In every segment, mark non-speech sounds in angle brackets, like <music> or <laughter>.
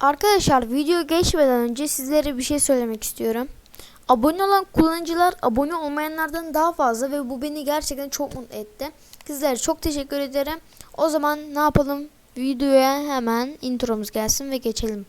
Arkadaşlar video geçmeden önce sizlere bir şey söylemek istiyorum. Abone olan kullanıcılar abone olmayanlardan daha fazla ve bu beni gerçekten çok mutlu etti. Sizlere çok teşekkür ederim. O zaman ne yapalım? Videoya hemen intromuz gelsin ve geçelim.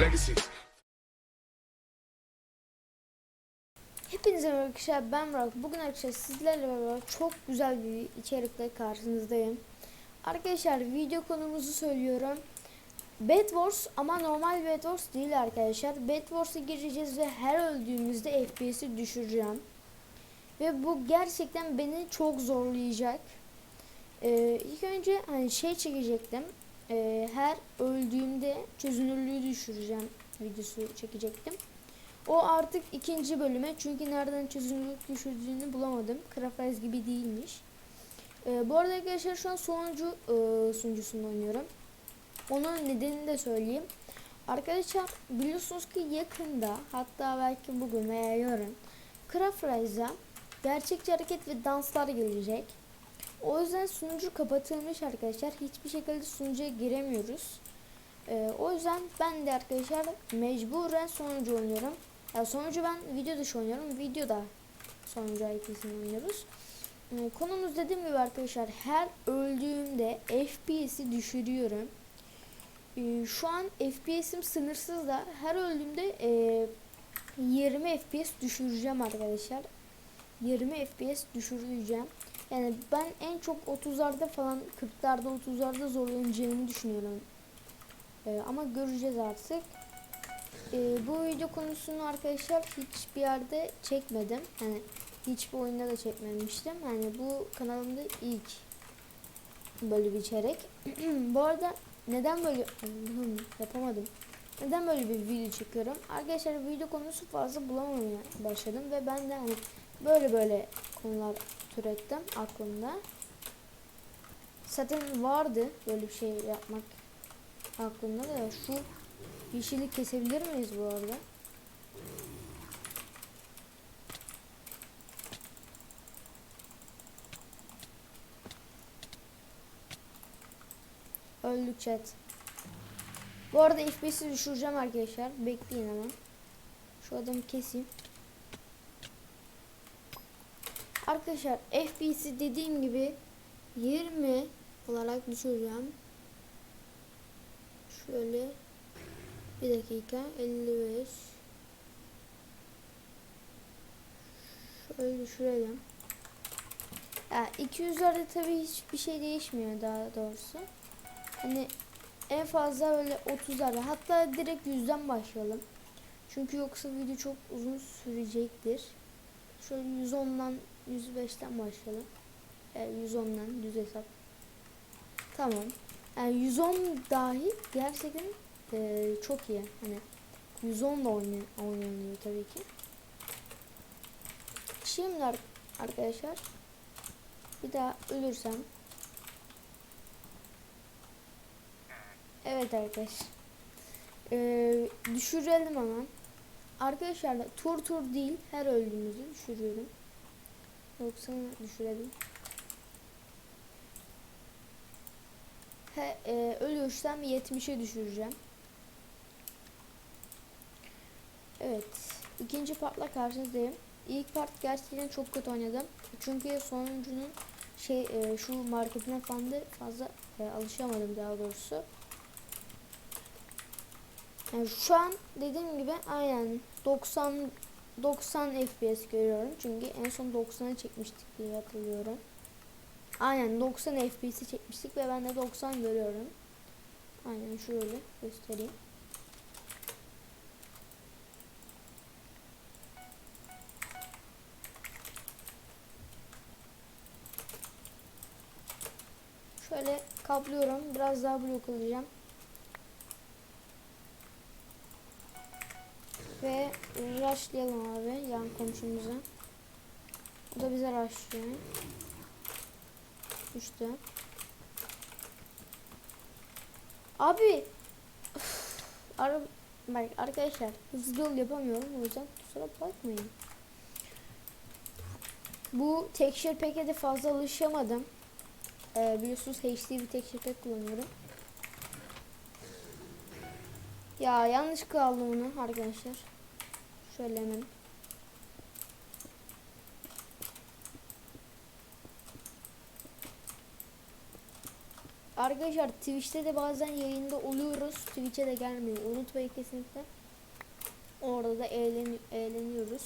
Legacies. Hepinize merhaba arkadaşlar ben Burak. Bugün arkadaşlar sizlerle beraber çok güzel bir içerikle karşınızdayım. Arkadaşlar video konumuzu söylüyorum. Bed Wars ama normal Bed Wars değil arkadaşlar. Bed Wars'a gireceğiz ve her öldüğümüzde FPS'i düşüreceğim. Ve bu gerçekten beni çok zorlayacak. Ee, ilk önce hani şey çekecektim. Ee, her öldüğümde çözünürlüğü düşüreceğim videosu çekecektim. O artık ikinci bölüme çünkü nereden çözünürlük düşürdüğünü bulamadım. Craft gibi değilmiş. Ee, bu arada arkadaşlar şu an sonuncu e, sunucusunu oynuyorum. Onun nedenini de söyleyeyim. Arkadaşlar biliyorsunuz ki yakında hatta belki bugün veya yarın Craft Rise'a gerçekçi hareket ve danslar gelecek. O yüzden sunucu kapatılmış arkadaşlar. Hiçbir şekilde sunucuya giremiyoruz. Ee, o yüzden ben de arkadaşlar mecburen sonucu oynuyorum. Ya sonucu ben video dışı oynuyorum. Videoda sonucu IP'sini oynuyoruz. Ee, konumuz dediğim gibi arkadaşlar her öldüğümde FPS'i düşürüyorum. Ee, şu an FPS'im sınırsız da her öldüğümde e, 20 FPS düşüreceğim arkadaşlar. 20 FPS düşüreceğim. Yani ben en çok 30'larda falan 40'larda 30'larda zorlanacağımı düşünüyorum. Ee, ama göreceğiz artık. Ee, bu video konusunu arkadaşlar hiçbir yerde çekmedim. Yani hiçbir oyunda da çekmemiştim. Yani bu kanalımda ilk böyle bir içerik. <clears throat> bu arada neden böyle yapamadım. Neden böyle bir video çekiyorum? Arkadaşlar video konusu fazla bulamamaya başladım ve ben de hani böyle böyle konular türettim aklımda. Zaten vardı böyle bir şey yapmak aklımda da şu yeşili kesebilir miyiz bu arada? Öldük chat. Bu arada FPS'i düşüreceğim arkadaşlar. Bekleyin hemen. Şu adamı keseyim. Arkadaşlar FPS'i dediğim gibi 20 olarak düşüreceğim. Şöyle bir dakika 55 Şöyle düşürelim. Ya 200'lerde tabii hiçbir şey değişmiyor daha doğrusu. Hani en fazla böyle 30'larda hatta direkt 100'den başlayalım. Çünkü yoksa video çok uzun sürecektir. Şöyle 110'dan 105'ten başlayalım. Yani 110'dan düz hesap. Tamam. Yani 110 dahi gerçekten e, çok iyi. Hani 110 da oynanıyor tabii ki. Şimdi ar- arkadaşlar bir daha ölürsem Evet arkadaşlar. Ee, düşürelim hemen. Arkadaşlar tur tur değil her öldüğümüzü düşürüyorum. 90 düşürelim. He, e, ölüyorsam 70'e düşüreceğim. Evet. ikinci partla karşınızdayım. İlk part gerçekten çok kötü oynadım. Çünkü sonuncunun şey e, şu marketine falan da fazla e, alışamadım daha doğrusu. Yani şu an dediğim gibi aynen 90 90 FPS görüyorum. Çünkü en son 90'ı çekmiştik diye hatırlıyorum. Aynen 90 FPS'i çekmiştik ve ben de 90 görüyorum. Aynen şöyle göstereyim. Kaplıyorum. Biraz daha blok alacağım. Ve rushlayalım abi yan komşumuza. O da bize rushlıyor. Düştü. Abi ara, bak arkadaşlar hızlı yol yapamıyorum o yüzden kusura bakmayın. Bu texture pack'e de fazla alışamadım. Ee, biliyorsunuz HD bir texture pack kullanıyorum. Ya yanlış aldım bunu arkadaşlar. Şöyle hemen. Arkadaşlar Twitch'te de bazen yayında oluyoruz. Twitch'e de gelmeyi unutmayın kesinlikle. Orada da eğlen eğleniyoruz.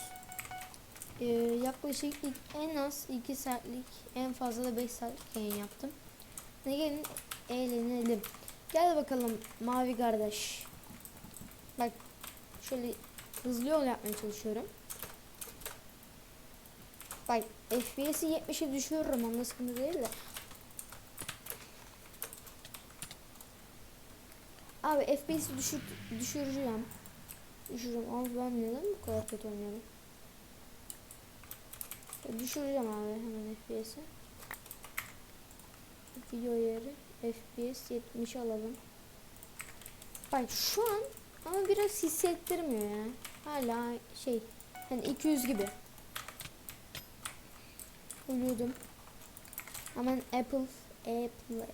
Ee, yaklaşık en az 2 saatlik en fazla da 5 saatlik yayın yaptım. Ne gelin eğlenelim. Gel bakalım mavi kardeş. Bak şöyle hızlı yol yapmaya çalışıyorum. Bak FPS'i 70'e düşürürüm onda sıkıntı değil de. Abi FPS'i düşür, düşüreceğim. Düşüreceğim. Abi ben neden bu kadar kötü oynuyorum? Düşüreceğim abi hemen FPS'i. Video yeri FPS 70 alalım. Bak şu an ama biraz hissettirmiyor ya. Hala şey hani 200 gibi. Uyuyordum. Hemen Apple Apple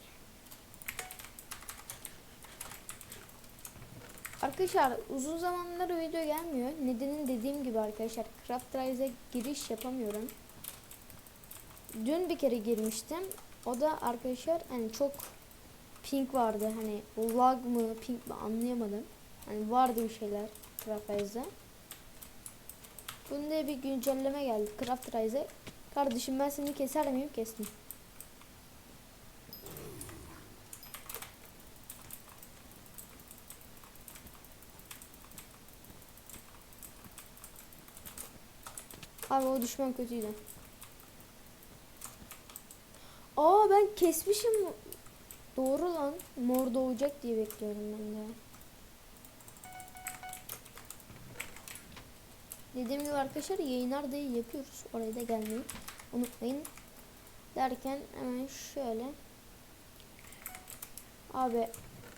Arkadaşlar uzun zamandır video gelmiyor. Nedenin dediğim gibi arkadaşlar Craft Rise'e giriş yapamıyorum. Dün bir kere girmiştim. O da arkadaşlar hani çok ping vardı. Hani lag mı ping mi anlayamadım. Hani vardı bir şeyler Craft Rise'e. Bunda bir güncelleme geldi Craft Rise'e. Kardeşim ben seni keser miyim? Kestim. Abi o düşman kötüydü. Aa ben kesmişim. Doğru lan. Mor doğacak diye bekliyorum ben de. Dediğim gibi arkadaşlar yayınlar da yapıyoruz. Oraya da gelmeyi unutmayın. Derken hemen şöyle. Abi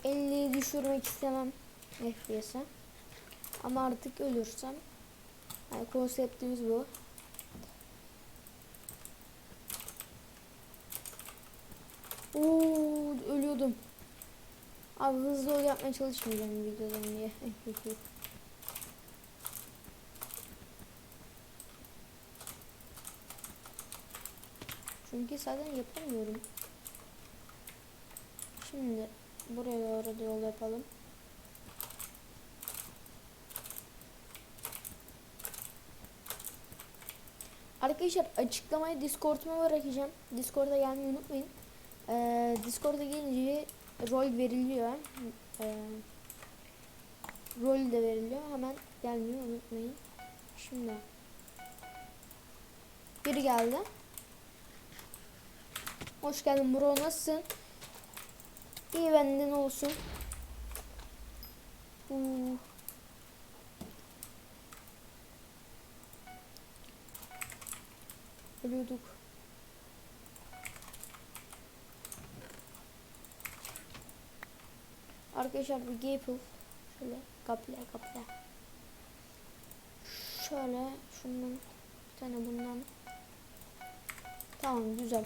50'yi düşürmek istemem FPS'e. Ama artık ölürsem yani konseptimiz bu. Oo ölüyordum. Abi hızlı ol yapmaya çalışmayacağım videodan diye. <laughs> Çünkü zaten yapamıyorum. Şimdi buraya doğru yol yapalım. Arkadaşlar açıklamayı Discord'uma bırakacağım. Discord'a gelmeyi unutmayın. Ee, Discord'a gelince rol veriliyor. Ee, rol de veriliyor. Hemen gelmeyi unutmayın. Şimdi biri geldi. Hoş geldin bro nasılsın? İyi benden olsun. Uh. Ölüyorduk. Arkadaşlar bir Gapple şöyle kaple kaple. Şöyle şundan bir tane bundan. Tamam güzel.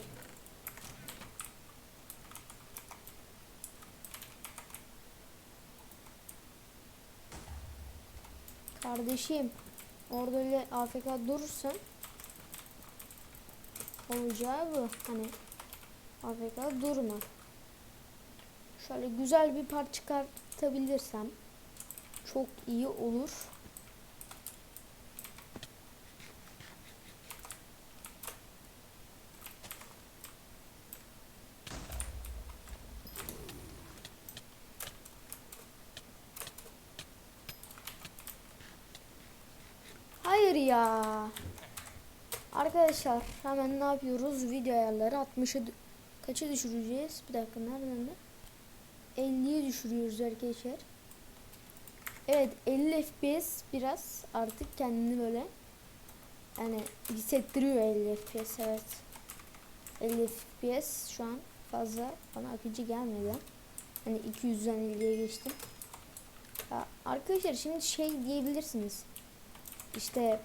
Kardeşim orada öyle AFK durursan olacağı bu. Hani AFK durma. Şöyle güzel bir part çıkartabilirsem çok iyi olur. Hayır ya. Arkadaşlar hemen ne yapıyoruz? Video ayarları 60'a dü- kaça düşüreceğiz? Bir dakika nereden de? 50'ye düşürüyoruz arkadaşlar. Evet 50 FPS biraz artık kendini böyle yani hissettiriyor 50 FPS evet. 50 FPS şu an fazla bana akıcı gelmedi. Hani 200'den 50'ye geçtim. Ya arkadaşlar şimdi şey diyebilirsiniz. İşte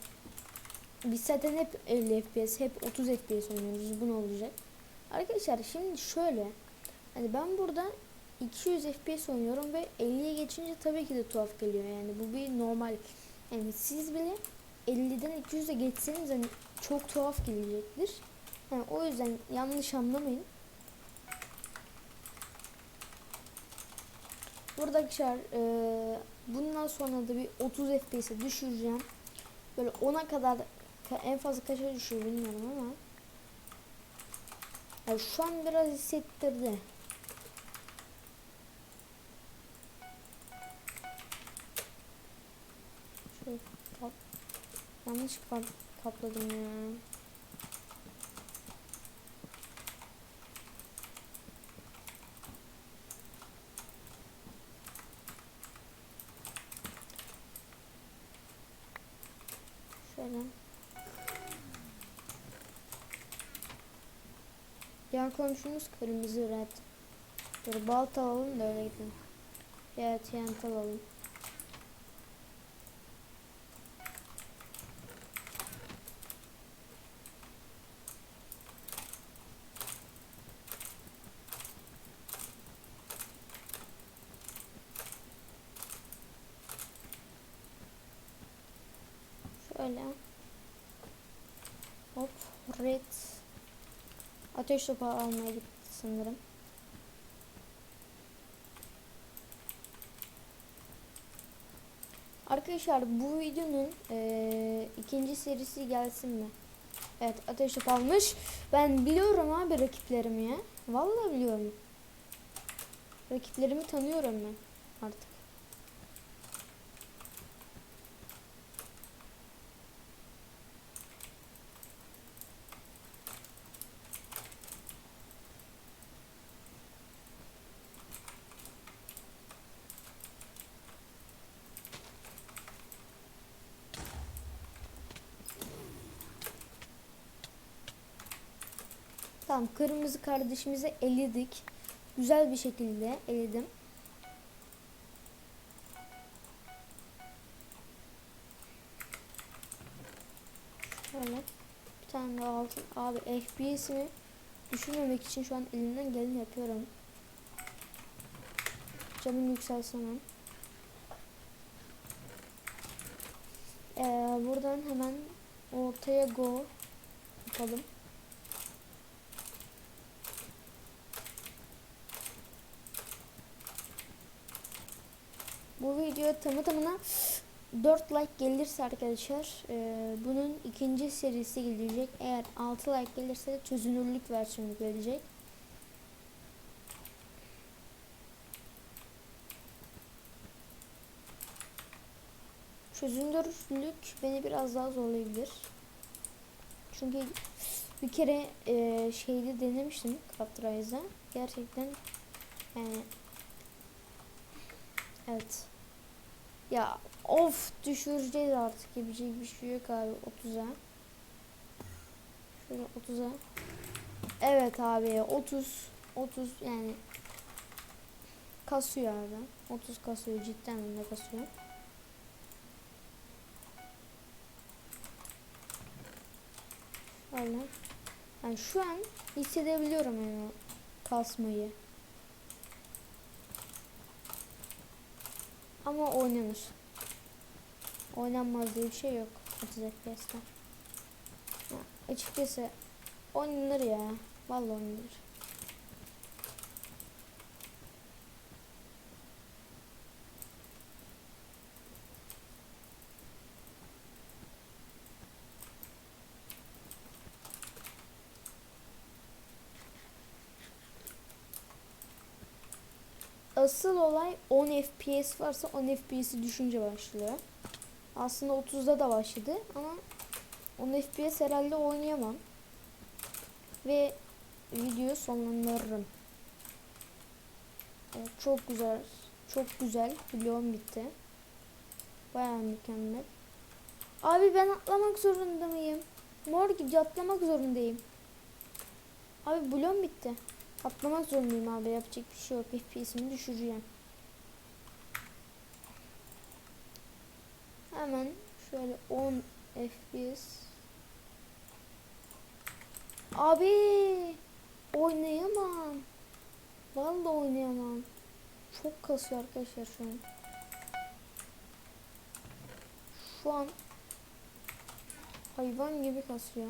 Biz zaten hep 50 FPS, hep 30 FPS oynuyoruz. Bu ne olacak? Arkadaşlar şimdi şöyle. Hani ben burada 200 FPS oynuyorum ve 50'ye geçince tabii ki de tuhaf geliyor. Yani bu bir normal. Yani siz bile 50'den 200'e geçseniz hani çok tuhaf gelecektir. Yani o yüzden yanlış anlamayın. Burada arkadaşlar eee, bundan sonra da bir 30 FPS'e düşüreceğim. Böyle 10'a kadar ka- en fazla kaça düşüyor bilmiyorum ama. Yani şu an biraz hissettirdi. Şöyle kap yanlış kap kapladım ya. Şöyle. Yan komşumuz kırmızı red. Dur balta alalım da öyle gidelim. Ya TNT alalım. Şöyle. Hop red. Ateş topu almaya gitti sanırım. Arkadaşlar bu videonun eee, ikinci serisi gelsin mi? Evet ateş topu almış. Ben biliyorum abi rakiplerimi ya. Vallahi biliyorum. Rakiplerimi tanıyorum ben artık. Tamam kırmızı kardeşimizi eledik. Güzel bir şekilde eledim. Şöyle bir tane daha altın. Abi FPS'imi düşürmemek için şu an elimden geleni yapıyorum. Canım yükselsin. Ee, buradan hemen ortaya go yapalım. Bu video tamı tamına 4 like gelirse arkadaşlar e, bunun ikinci serisi gelecek. Eğer 6 like gelirse de çözünürlük versiyonu gelecek. Çözünürlük beni biraz daha zorlayabilir. Çünkü bir kere e, şeyde denemiştim Craft Gerçekten yani Evet. Ya of düşüreceğiz artık yapacak bir şey yok abi 30'a. Şöyle 30'a. Evet abi 30 30 yani kasıyor abi. 30 kasıyor cidden de kasıyor. Şöyle. Yani şu an hissedebiliyorum yani kasmayı. Ama oynanır. Oynanmaz diye bir şey yok 30 FPS'ten. Açıkçası oynanır ya. Vallahi oynanır. Asıl olay 10 FPS varsa 10 FPS'i düşünce başlıyor. Aslında 30'da da başladı ama 10 FPS herhalde oynayamam. Ve videoyu sonlandırırım. Evet, çok güzel. Çok güzel. Bloğum bitti. Bayağı mükemmel. Abi ben atlamak zorunda mıyım? Mor gibi atlamak zorundayım. Abi bloğum bitti. Atlamak zorundayım abi yapacak bir şey yok. FPS'imi düşüreceğim. Hemen şöyle 10 FPS Abi oynayamam. Vallahi oynayamam. Çok kasıyor arkadaşlar şu an. Şu an hayvan gibi kasıyor.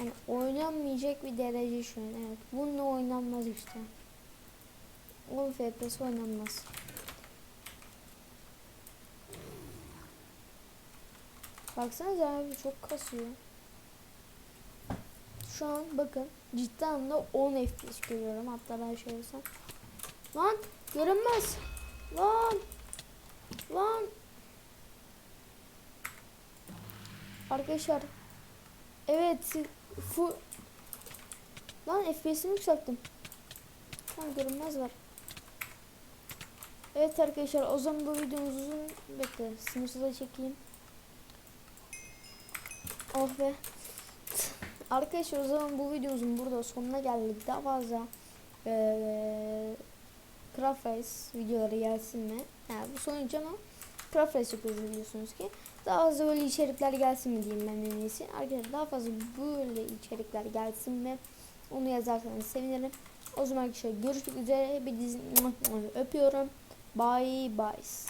Yani oynanmayacak bir derece şu an. Evet. Bununla oynanmaz işte. 10 FPS oynanmaz. Baksanıza abi çok kasıyor. Şu an bakın ciddi anlamda 10 FPS görüyorum. Hatta ben şöyle yapsam. Lan görünmez. Lan. Lan. Arkadaşlar. Evet. Fu Lan FPS'ini yükselttim. Tamam görünmez var. Evet arkadaşlar o zaman bu videomuzun bekle sınırsıza çekeyim. Oh be. <laughs> Arkadaşlar o zaman bu videomuzun burada sonuna geldik. Daha fazla eee Craft videoları gelsin mi? Yani bu sonuç ama Craft Race yapıyoruz biliyorsunuz ki. Daha fazla böyle içerikler gelsin mi diyeyim ben en iyisi. Arkadaşlar daha fazla böyle içerikler gelsin mi? Onu yazarsanız sevinirim. O zaman arkadaşlar görüşmek üzere. Bir dizi öpüyorum. Bye bye.